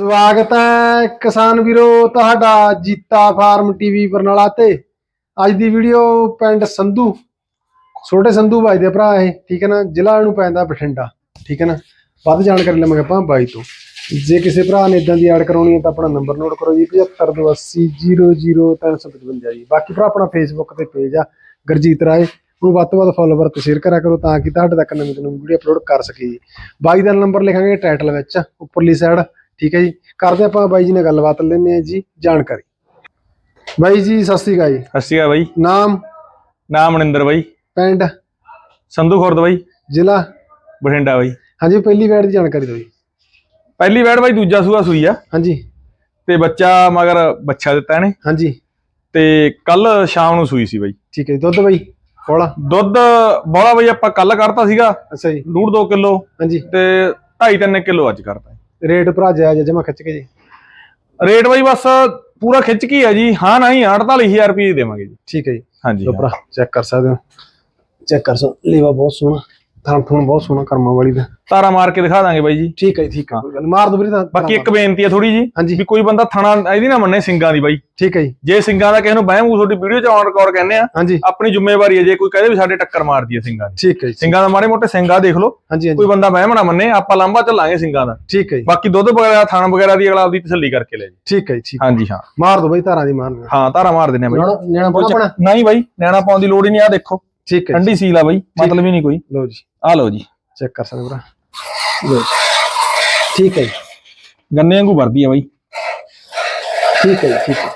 ਸਵਾਗਤ ਹੈ ਕਿਸਾਨ ਵੀਰੋ, ਤੁਹਾਡਾ ਜੀਤਾ ਫਾਰਮ ਟੀਵੀ ਬਰਨਾਲਾ ਤੇ। ਅੱਜ ਦੀ ਵੀਡੀਓ ਪਿੰਡ ਸੰਧੂ, ਛੋਟੇ ਸੰਧੂ ਬਾਈ ਦੇ ਭਰਾ ਇਹ, ਠੀਕ ਹੈ ਨਾ? ਜ਼ਿਲ੍ਹਾ ਇਹਨੂੰ ਪੈਂਦਾ ਬਠਿੰਡਾ, ਠੀਕ ਹੈ ਨਾ? ਵੱਧ ਜਾਣਕਾਰੀ ਲਵਾਂਗੇ ਆਪਾਂ ਬਾਈ ਤੋਂ। ਜੇ ਕਿਸੇ ਭਰਾ ਨੇ ਇਦਾਂ ਦੀ ਐਡ ਕਰਾਉਣੀ ਹੈ ਤਾਂ ਆਪਣਾ ਨੰਬਰ ਨੋਟ ਕਰੋ ਜੀ 7528000355 ਜੀ। ਬਾਕੀ ਭਰਾ ਆਪਣਾ ਫੇਸਬੁੱਕ ਤੇ ਪੇਜ ਆ, ਗੁਰਜੀਤ ਰਾਏ ਨੂੰ ਵੱਧ ਤੋਂ ਵੱਧ ਫੋਲੋਵਰ ਤੇ ਸ਼ੇਅਰ ਕਰਿਆ ਕਰੋ ਤਾਂ ਕਿ ਤੁਹਾਡੇ ਤੱਕ ਨਵੀਂ ਤੋਂ ਨਵੀਂ ਵੀਡੀਓ ਅਪਲੋਡ ਕਰ ਸਕੀਏ ਜੀ। ਬਾਈ ਦਾ ਨੰਬਰ ਲਿਖਾਂਗੇ ਟਾਈਟਲ ਵਿੱਚ, ਉੱਪਰਲੀ ਸਾਈਡ ਠੀਕ ਹੈ ਜੀ। ਕਰਦੇ ਆਪਾਂ ਬਾਈ ਜੀ ਨਾਲ ਗੱਲਬਾਤ ਲੈਂਦੇ ਆ ਜੀ ਜਾਣਕਾਰੀ। ਬਾਈ ਜੀ ਸਤਿ ਸ੍ਰੀ ਅਕਾਲ ਜੀ। ਸਤਿ ਸ਼੍ਰੀ ਅਕਾਲ ਬਾਈ। ਨਾਮ? ਨਾਮ ਮਨਿੰਦਰ ਬਾਈ। ਪਿੰਡ? ਸੰਧੂ ਖੁਰਦ ਬਾਈ। ਜ਼ਿਲ੍ਹਾ? ਬਠਿੰਡਾ ਬਾਈ। ਹਾਂਜੀ ਪਹਿਲੀ ਵੈਡ ਦੀ ਜਾਣਕਾਰੀ ਦਿਓ ਜੀ। ਪਹਿਲੀ ਵੈੜ ਬਾਈ ਦੂਜਾ ਸੂਆ ਸੂਈ ਆ। ਹਾਂਜੀ। ਤੇ ਬੱਚਾ ਮਗਰ ਬੱਚਾ ਦਿੱਤਾ ਇਹਨੇ। ਹਾਂਜੀ। ਤੇ ਕੱਲ ਸ਼ਾਮ ਨੂੰ ਸੂਈ ਸੀ ਬਾਈ। ਠੀਕ ਹੈ ਜੀ ਦੁੱਧ ਬਾਈ? ਕੋਲਾ ਦੁੱਧ ਬੋਲਾ ਬਾਈ ਆਪਾਂ ਕੱਲ ਕਰਤਾ ਸੀਗਾ। ਅੱਛਾ ਜੀ। ਡੂਢ 2 ਕਿਲੋ। ਹਾਂਜੀ। ਤੇ 2.5 3 ਕਿਲੋ ਅੱਜ ਕਰਤਾ ਰੇਟ ਭਰਾ ਜਾਇਜ਼ ਜਮਾ ਖਿੱਚ ਕੇ ਜੀ। ਰੇਟ ਬਾਈ ਬਸ ਪੂਰਾ ਖਿੱਚ ਕੀ ਆ ਜੀ। ਹਾਂ ਨਹੀਂ 48000 ਰੁਪਏ ਦੇਵਾਂਗੇ ਜੀ। ਠੀਕ ਹੈ ਜੀ। ਹਾਂਜੀ ਭਰਾ ਚੈੱਕ ਕਰ ਸਕਦੇ ਹੋ। ਚੈੱਕ ਕਰ ਸਕਦੇ ਲੇਵਾ ਬਹੁਤ ਸੋਹਣਾ। ਥਾਂ ਥੂਣ ਬਹੁਤ ਸੋਹਣਾ ਕਰਮਾਂ ਵਾਲੀ ਦਾ। ਤਾਰਾ ਮਾਰ ਕੇ ਦਿਖਾ ਦਾਂਗੇ ਬਾਈ ਜੀ। ਠੀਕ ਹੈ ਜੀ, ਠੀਕ ਹੈ ਕੋਈ ਗੱਲ ਨੀ। ਮਾਰ ਦੋ ਵੀਰੇ ਤਾਂ। ਬਾਕੀ ਇੱਕ ਬੇਨਤੀ ਆ ਥੋੜੀ ਜੀ ਹਾਂਜੀ। ਵੀ ਕੋਈ ਬੰਦਾ ਥਣਾ ਇਹਦੀ ਨਾ ਮੰਨੇ ਸਿੰਗਾਂ ਦੀ ਬਾਈ। ਠੀਕ ਹੈ ਜੀ। ਜੇ ਸਿੰਗਾਂ ਦਾ ਕਿਸੇ ਨੂੰ ਬਹਿਮ ਤੁਹਾਡੀ ਵੀਡੀਓ ਚ ਆਨ ਰਿਕਾਰਡ ਕਹਿੰਦੇ ਆ ਹਾਂਜੀ। ਆਪਣੀ ਜ਼ਿੰਮੇਵਾਰੀ ਹੈ ਜੇ ਕੋਈ ਕਹੇ ਵੀ ਸਾਡੇ ਟੱਕਰ ਮਾਰਦੀ ਹੈ ਸਿੰਗਾਂ ਦੀ। ਠੀਕ ਹੈ ਜੀ। ਸਿੰਗਾਂ ਦਾ ਮਾੜੇ ਮੋਟੇ ਸਿੰਗਾ ਦੇਖ ਲਓ ਹਾਂਜੀ ਹਾਂਜੀ। ਕੋਈ ਬੰਦਾ ਵਹਿਮ ਨਾ ਮੰਨੇ ਆਪਾਂ ਲੰਬਾ ਚੱਲਾਂਗੇ ਸਿੰਗਾਂ ਦਾ। ਠੀਕ ਹੈ ਜੀ। ਬਾਕੀ ਦੁੱਧ ਵਗੈਰਾ ਥਣ ਵਗੈਰਾ ਦੀ ਅਗਲਾ ਆਪਦੀ ਤਸੱਲੀ ਕਰਕੇ ਲੈ ਜੀ। ਠੀਕ ਹੈ ਜੀ ਠੀਕ ਹਾਂਜੀ ਹਾਂ। ਮਾਰ ਦੋ ਬਾਈ ਧਾਰਾਂ ਦੀ ਮਾਰ ਹਾਂ ਧਾਰਾ ਮਾਰ ਦਿੰਨੇ ਆ ਬਾਈ। ਨਿਆਣਾ ਨਿਆਣਾ ਚੱਕ- ਨਹੀਂ ਬਾਈ ਨੈਣਾ ਪਾਉਣ ਦੀ ਲੋੜ ਹੀ ਨਹੀਂ ਆ ਦੇਖੋ। ਠੀਕ ਹੈ ਠੰਡੀ ਸੀਲ ਆ ਬਾਈ ਮਤਲਬ ਹੀ ਨਹੀਂ ਕੋਈ। ਲਓ ਜੀ। ਆ ਲਓ ਜੀ। ਚੈੱਕ ਕਰ ਸਕਦੇ ਭਰਾ। ਲਓ ਜੀ। ਠੀਕ ਹੈ ਜੀ। ਗੰਨੇ ਵਾਂਗੂ ਵਰਦੀ ਆ ਬਾਈ। ਠੀਕ ਹੈ ਠੀਕ ਹੈ।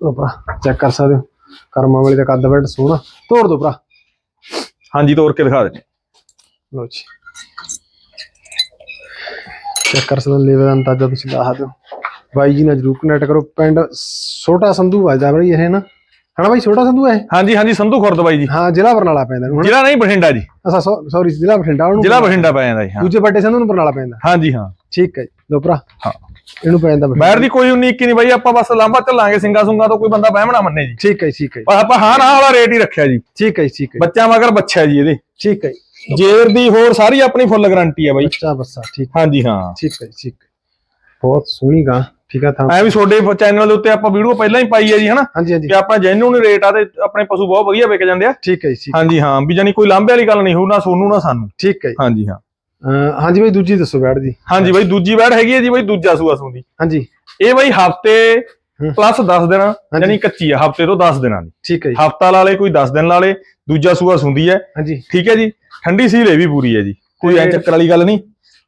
ਲਓ ਭਰਾ ਚੈੱਕ ਕਰ ਸਕਦੇ ਹੋ। ਕਰਮਾਂ ਵਾਲੀ ਦਾ ਕੱਦ ਬੈਠ ਸੋਹਣਾ। ਤੋੜ ਦੋ ਭਰਾ। ਹਾਂਜੀ ਤੋੜ ਕੇ ਦਿਖਾ ਦਿੰਨੇ ਲਓ ਜੀ। ਚੈੱਕ ਕਰ ਸਕਦੇ ਲੇਵਲ ਦਾ ਅੰਦਾਜ਼ਾ ਤੁਸੀਂ ਲਾ ਸਕਦੇ ਹੋ। ਬਾਈ ਜੀ ਨਾਲ ਜਰੂਰ ਕਨੈਕਟ ਕਰੋ। ਪਿੰਡ ਛੋਟਾ ਸੰਧੂ ਵੱਜਦਾ ਬਈ ਇਹ ਨਾ? ਹਨਾ ਬਾਈ ਛੋਟਾ ਸੰਧੂ ਹੈ ਹਾਂਜੀ ਹਾਂਜੀ ਸੰਧੂ ਖੁਰਦ ਬਾਈ ਜੀ। ਹਾਂ ਜ਼ਿਲ੍ਹਾ ਬਰਨਾਲਾ ਪੈਂਦਾ ਨੂੰ ਜ਼ਿਲ੍ਹਾ ਨਹੀਂ ਬਠਿੰਡਾ ਜੀ। ਅੱਛਾ ਸੌਰੀ ਜ਼ਿਲ੍ਹਾ ਬਠਿੰਡਾ ਉਹਨੂੰ ਜ਼ਿਲ੍ਹਾ ਬਠਿੰਡਾ ਪੈ ਜਾਂਦਾ ਜੀ ਹਾਂ। ਦੂਜੇ ਵੱਡੇ ਸੰਧੂ ਨੂੰ ਬਰਨਾਲਾ ਪੈਂਦਾ। ਹਾਂਜੀ ਹਾਂ। ਠੀਕ ਹੈ ਜੀ ਲਓ ਭਰਾ ਹਾਂ। ਇਹਨੂੰ ਪੈਂਦਾ ਬਠਿੰਡਾ। ਬੈਰ ਦੀ ਕੋਈ ਉਨੀਕ ਹੀ ਨਹੀਂ ਬਾਈ ਆਪਾਂ ਬਸ ਲੰਬਾ ਚੱਲਾਂਗੇ ਸਿੰਗਾ ਸੁੰਗਾ ਤੋਂ ਕੋਈ ਬੰਦਾ ਵਹਿਮ ਨਾ ਮੰਨੇ ਜੀ। ਠੀਕ ਹੈ ਠੀਕ ਹੈ ਆਪਾਂ ਹਾਂ ਨਾ ਵਾਲਾ ਰੇਟ ਹੀ ਰੱਖਿਆ ਜੀ। ਠੀਕ ਹੈ ਠੀਕ ਹੈ ਬੱਚਾ ਮਗਰ ਬੱਚਾ ਜੀ ਇਹਦੇ। ਠੀਕ ਹੈ। ਜੇਰ ਦੀ ਹੋਰ ਸਾਰੀ ਆਪਣੀ ਫੁੱਲ ਗਾਰੰਟੀ ਆ ਬਾਈ। ਬੱਚਾ ਬੱਸਾ ਠੀਕ ਹਾਂਜੀ ਹਾਂ। ਠੀਕ ਹੈ ਠੀਕ ਹੈ। ਬਹੁਤ ਸੋਹਣੀ ਗਾਂ। ਠੀਕ ਹੈ ਥਾਂ ਐ ਵੀ ਤੁਹਾਡੇ ਚੈਨਲ ਦੇ ਉੱਤੇ ਆਪਾਂ ਵੀਡੀਓ ਪਹਿਲਾਂ ਹੀ ਪਾਈ ਹੈ ਜੀ ਹਨਾ? ਹਾਂਜੀ ਹਾਂਜੀ। ਕਿ ਆਪਣਾ ਜੈਨੂਨ ਰੇਟ ਆ ਤੇ ਆਪਣੇ ਪਸ਼ੂ ਬਹੁਤ ਵਧੀਆ ਵਿਕ ਜਾਂਦੇ ਆ। ਠੀਕ ਹੈ ਜੀ, ਹਾਂਜੀ ਹਾਂ ਵੀ ਜਾਨੀ ਕੋਈ ਲਾਂਭੇ ਵਾਲੀ ਗੱਲ ਨਹੀਂ ਹੋਊ ਨਾ ਸੋਨੂੰ ਨਾ ਸਾਨੂੰ। ਠੀਕ ਹੈ ਜੀ। ਹਾਂਜੀ ਹਾਂ। ਹਾਂਜੀ ਬਾਈ ਦੂਜੀ ਦੱਸੋ ਬੈਠ ਦੀ ਹਾਂਜੀ ਬਾਈ ਦੂਜੀ ਵੈੜ ਹੈਗੀ ਹੈ ਜੀ ਬਾਈ ਦੂਜਾ ਸੂਆ ਸੂੰਦੀ ਹਾਂਜੀ। ਇਹ ਬਾਈ ਹਫ਼ਤੇ। ਪਲੱਸ 10 ਦਿਨ ਯਾਨੀ ਕੱਚੀ ਆ ਹਫ਼ਤੇ ਤੋਂ 10 ਦਿਨਾਂ ਦੀ। ਠੀਕ ਹੈ ਜੀ। ਹਫਤਾ ਲਾ ਲੇ ਕੋਈ 10 ਦਿਨ ਲਾ ਲੇ ਦੂਜਾ ਸੂਆ ਸੁੰਦੀ ਹੈ। ਹਾਂਜੀ। ਠੀਕ ਹੈ ਜੀ ਠੰਡੀ ਸੀਲ ਇਹ ਵੀ ਪੂਰੀ ਹੈ ਜੀ। ਕੋਈ ਐ ਚੱਕਰ ਵਾਲੀ ਗੱਲ ਨਹੀਂ।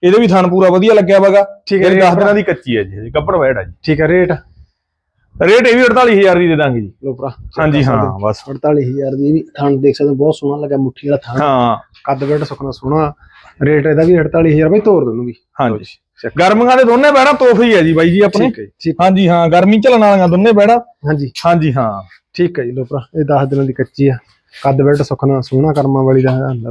ਇਹਦੇ ਵੀ ਥਣ ਪੂਰਾ ਵਧੀਆ ਲੱਗਿਆ ਵਗਾ ਠੀਕ ਹੈ ਜਿਹੜੀ ਰੇਟ 10 ਦਿਨਾਂ ਦੀ ਕੱਚੀ ਹੈ ਜੀ ਕੱਪੜ ਵੈੜ ਆ ਜੀ। ਠੀਕ ਹੈ ਰੇਟ? ਰੇਟ ਇਹ ਵੀ 48000 ਦੀ ਦੇ ਦਾਂਗੇ ਜੀ। ਲੋ ਭਰਾ ਹਾਂਜੀ ਹਾਂ ਬਸ। 48000 ਦੀ ਵੀ ਥਣ ਦੇਖ ਸਕਦੇ ਹੋ, ਬਹੁਤ ਸੋਹਣਾ ਲੱਗਾ ਮੁੱਠੀ ਵਾਲਾ ਥਣ। ਹਾਂ। ਕੱਦ ਬੈਠ ਸੁਖਣਾ ਸੋਹਣਾ। ਰੇਟ ਇਹਦਾ ਵੀ 48000 ਬਾਈ ਤੋੜ ਦੋ ਨੂੰ ਵੀ। ਹਾਂਜੀ। ਗਰਮੀਆਂ ਦੇ ਦੋਨੇ ਬੈੜਾ ਤੋਹਫੇ ਹੀ ਹੈ ਜੀ ਬਾਈ ਜੀ ਆਪਣੇ। ਹੈ ਹਾਂਜੀ ਹਾਂ ਗਰਮੀ ਝੱਲਣ ਵਾਲੀਆਂ ਦੋਨੇ ਬੈੜਾ। ਹਾਂਜੀ। ਹਾਂਜੀ ਹਾਂ। ਠੀਕ ਹੈ ਜੀ ਲੋ ਭਰਾ ਇਹ 10 ਦਿਨਾਂ ਦੀ ਕੱਚੀ ਆ। ਕੱਦ ਬੈਠ ਸੁਖਣਾ ਸੋਹਣਾ ਕਰਮਾਂ ਵਾਲੀ ਦਾ ਹੈ।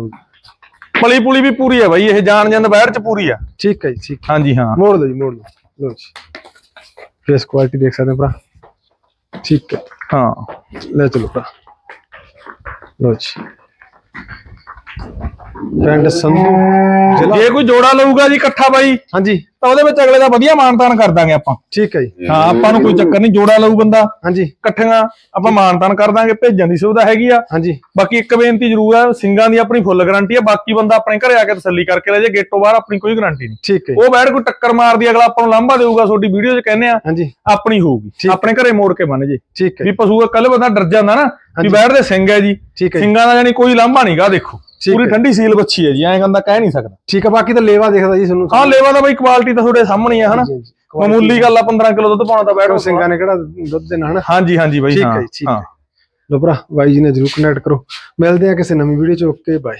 ਪਲੀ ਪੁਲੀ ਵੀ ਪੂਰੀ ਹੈ ਬਾਈ ਇਹ ਜਾਣ ਜੰਦ ਬੈੜ ਚ ਪੂਰੀ ਆ। ਠੀਕ ਹੈ ਜੀ ਠੀਕ ਹਾਂਜੀ ਹਾਂ। ਮੋੜ ਦੋ ਜੀ ਮੋੜ ਦੋ ਲੋ ਜੀ। ਫੇਸ ਕੁਆਲਿਟੀ ਦੇਖ ਸਕਦੇ ਹੋ ਭਰਾ? ਠੀਕ ਹੈ। ਹਾਂ। ਲੈ ਚਲੋ ਭਰਾ। ਲੋ ਜੀ। ਪਿੰਡ ਸੰਧੂ ਜ਼ਿਲ੍ਹਾ ਜੇ ਕੋਈ ਜੋੜਾ ਲਊਗਾ ਜੀ ਇਕੱਠਾ ਬਾਈ ਹਾਂਜੀ। ਤਾਂ ਉਹਦੇ ਵਿੱਚ ਅਗਲੇ ਦਾ ਵਧੀਆ ਮਾਨਤਾਨ ਕਰ ਦਾਂਗੇ ਆਪਾਂ। ਠੀਕ ਹੈ ਜੀ। ਹਾਂ ਆਪਾਂ ਨੂੰ ਕੋਈ ਚੱਕਰ ਨਹੀਂ ਜੋੜਾ ਲਊ ਬੰਦਾ। ਹਾਂਜੀ। ਇਕੱਠੀਆਂ ਆਪਾਂ ਮਾਨਤਾਨ ਕਰ ਦਾਂਗੇ ਭੇਜਣ ਦੀ ਸੁਵਿਧਾ ਹੈਗੀ ਆ। ਹਾਂਜੀ। ਬਾਕੀ ਇੱਕ ਬੇਨਤੀ ਜ਼ਰੂਰ ਆ ਸਿੰਗਾਂ ਦੀ ਆਪਣੀ ਫੁੱਲ ਗਾਰੰਟੀ ਆ ਬਾਕੀ ਬੰਦਾ ਆਪਣੇ ਘਰੇ ਆ ਕੇ ਤਸੱਲੀ ਕਰਕੇ ਲੈ ਜੇ ਗੇਟੋਂ ਬਾਹਰ ਆਪਣੀ ਕੋਈ ਗਾਰੰਟੀ ਨਹੀਂ। ਠੀਕ ਹੈ ਉਹ ਬੈਠ ਕੋਈ ਟੱਕਰ ਮਾਰਦੀ ਅਗਲਾ ਆਪਾਂ ਨੂੰ ਲਾਂਭਾ ਦੇਊਗਾ ਤੁਹਾਡੀ ਵੀਡੀਓ 'ਚ ਕਹਿੰਦੇ ਆ ਹਾਂਜੀ। ਆਪਣੀ ਹੋਊਗੀ। ਆਪਣੇ ਘਰੇ ਮੋੜ ਕੇ ਬੰਨ ਜੇ। ਠੀਕ ਹੈ। ਵੀ ਪਸ਼ੂ ਕੱਲ ਬੰਦਾ ਡਰ ਜਾਂਦਾ ਨਾ ਵੀ ਹਾਂਜੀ। ਬੈਠ ਦੇ ਸਿੰਘ ਹੈ ਜੀ। ਸਿੰਘਾਂ ਦਾ ਜਾਨੀ ਕੋਈ ਲਾਂਭਾ ਨਹੀਂਗਾ ਦੇਖੋ। ਪੂਰੀ। ਠੰਡੀ ਸੀਲ ਬੱਚੀ ਹੈ ਜੀ ਐਂ ਕਹਿੰਦਾ ਕਹਿ ਨਹੀਂ ਸਕਦਾ। ਠੀਕ ਹੈ ਬਾਕੀ ਤਾਂ ਲੇਵਾ ਦੇਖਦਾ ਜੀ ਤੁਹਾਨੂੰ ਹਾਂ ਲੇਵਾ ਦਾ ਬਈ ਕੁਆਲਿਟੀ ਤਾਂ ਤੁਹਾਡੇ ਸਾਹਮਣੇ ਹੀ ਆ ਹਨਾ। ਮਾਮੂਲੀ ਗੱਲ ਆ 15 ਕਿਲੋ ਦੁੱਧ ਪਾਉਣਾ ਤਾਂ ਬੈਠੋ ਸਿੰਘਾਂ ਨੇ ਕਿਹੜਾ ਦੁੱਧ ਦੇਣਾ ਹਨਾ? ਹਾਂਜੀ ਹਾਂਜੀ ਬਾਈ ਠੀਕ ਹਾਂ ਠੀਕ ਹਾਂ। ਲੋ ਭਰਾ ਬਾਈ ਜੀ ਨੇ ਜਰੂਰ ਕਨੈਕਟ ਕਰੋ। ਮਿਲਦੇ ਆ ਕਿਸੇ ਨਵੀਂ ਵੀਡੀਓ ਚ ਓਕੇ ਬਾਏ